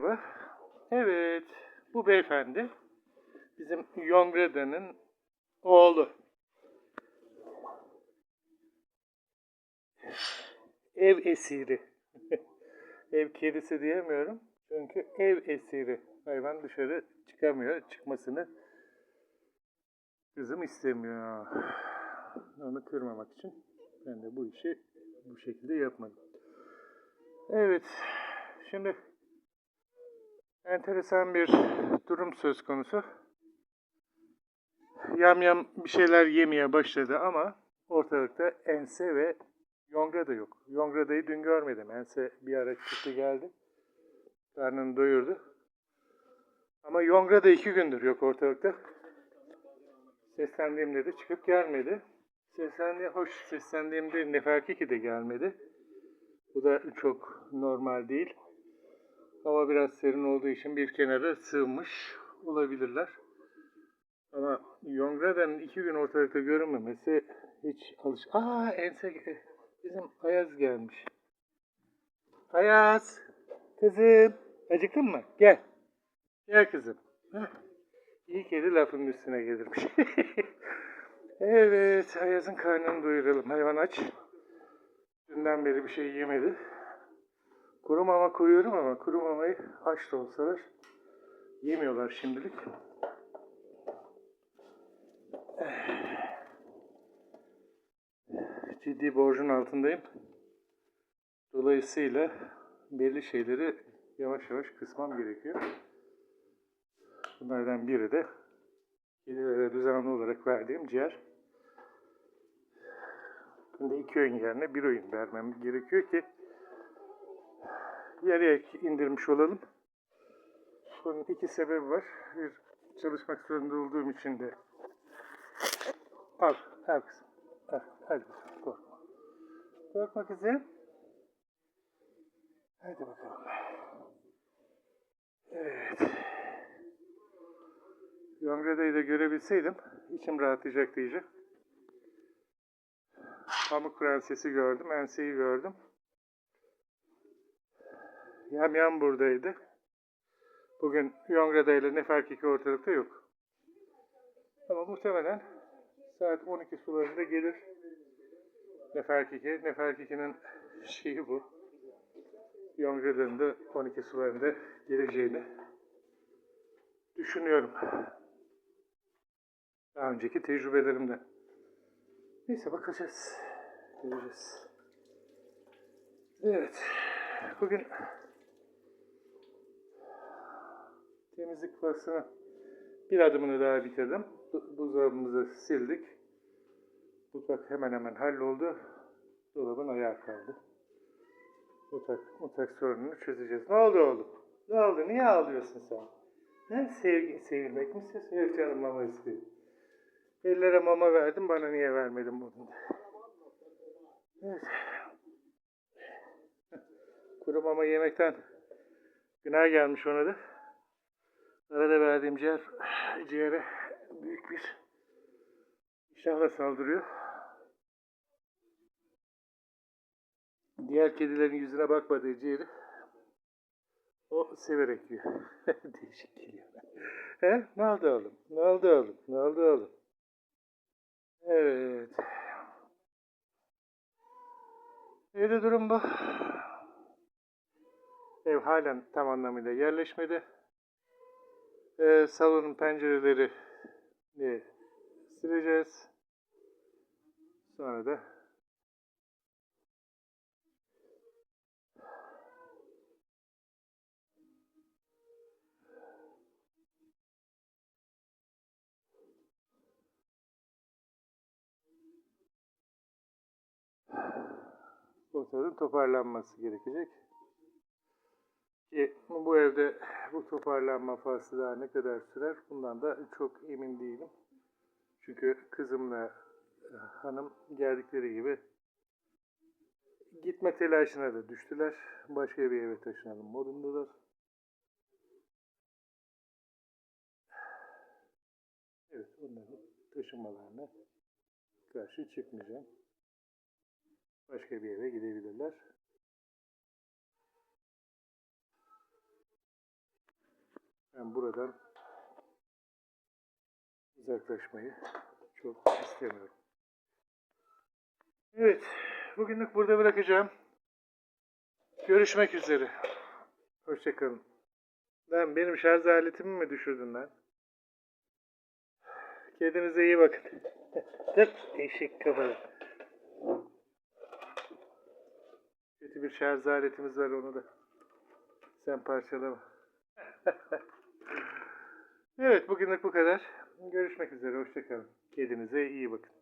Merhaba. Evet, bu beyefendi bizim Yongreda'nın oğlu. Ev esiri. ev kedisi diyemiyorum. Çünkü ev esiri. Hayvan dışarı çıkamıyor. Çıkmasını kızım istemiyor. Onu kırmamak için ben de bu işi bu şekilde yapmadım. Evet. Şimdi enteresan bir durum söz konusu. Yam yam bir şeyler yemeye başladı ama ortalıkta ense ve yongra da yok. Yongrada'yı dün görmedim. Ense bir ara çıktı geldi. Karnını doyurdu. Ama yongra da iki gündür yok ortalıkta. Seslendiğimde de çıkıp gelmedi. Seslendi, hoş seslendiğimde Neferkiki de gelmedi. Bu da çok normal değil. Hava biraz serin olduğu için bir kenara sığmış olabilirler. Ama Yongrada'nın iki gün ortalıkta görünmemesi hiç alış... Aa ense bizim Ayaz gelmiş. Ayaz, kızım, acıktın mı? Gel. Gel kızım. Heh. İyi kedi lafının üstüne gelirmiş. evet, Ayaz'ın karnını doyuralım. Hayvan aç. Dünden beri bir şey yemedi. Kuru mama koyuyorum ama kuru mamayı aç da olsalar yemiyorlar şimdilik. Ciddi borcun altındayım. Dolayısıyla belli şeyleri yavaş yavaş kısmam gerekiyor. Bunlardan biri de kedilere düzenli olarak verdiğim ciğer. Şimdi iki öğün yerine bir öğün vermem gerekiyor ki yarıya indirmiş olalım. Bunun iki sebebi var. Bir çalışmak zorunda olduğum için de al, al kızım. Al, hadi kızım, korkma. Korkma kızım. Hadi bakalım. Evet. Yongreda'yı da görebilseydim içim rahatlayacaktı iyice. Pamuk Prenses'i gördüm, Ense'yi gördüm. Yam Yam buradaydı. Bugün Yongrada ile Neferkiki ortalıkta yok. Ama muhtemelen saat 12 sularında gelir Neferkiki. Neferkiki'nin şeyi bu. Yongrada'nın da 12 sularında geleceğini düşünüyorum. Daha önceki tecrübelerimden. Neyse bakacağız. Göreceğiz. Evet. Bugün temizlik faslını bir adımını daha bitirdim. Bu- Buzdolabımızı sildik. Mutfak hemen hemen halloldu. Dolabın ayağı kaldı. Mutfak, mutfak sorununu çözeceğiz. Ne oldu oğlum? Ne oldu? Niye ağlıyorsun sen? Ne sevgi, sevilmek mi istiyorsun? Yok canım mama istiyor. Ellere mama verdim, bana niye vermedin bunu? Evet. Kuru mama yemekten günah gelmiş ona da. Arada verdiğim ciğer, ciğere büyük bir iştahla saldırıyor. Diğer kedilerin yüzüne bakmadığı ciğeri o severek yiyor. Değişik geliyor. He? Ne oldu oğlum? Ne oldu oğlum? Ne oldu oğlum? Evet. Evde durum bu. Ev halen tam anlamıyla yerleşmedi. Ee, salonun pencereleri ne sileceğiz. Sonra da ortadan toparlanması gerekecek. Ki bu evde bu toparlanma faslı daha ne kadar sürer bundan da çok emin değilim. Çünkü kızımla e, hanım geldikleri gibi gitme telaşına da düştüler. Başka bir eve taşınalım modundalar. onların taşınmalarına karşı çıkmayacağım. Başka bir yere gidebilirler. Ben buradan uzaklaşmayı çok istemiyorum. Evet, bugünlük burada bırakacağım. Görüşmek üzere. Hoşçakalın. Lan benim şarj aletimi mi düşürdün lan? Kendinize iyi bakın. Dur, eşek kafalı. Kötü bir şarj aletimiz var onu da. Sen parçalama. evet bugünlük bu kadar. Görüşmek üzere. Hoşçakalın. Kendinize iyi bakın.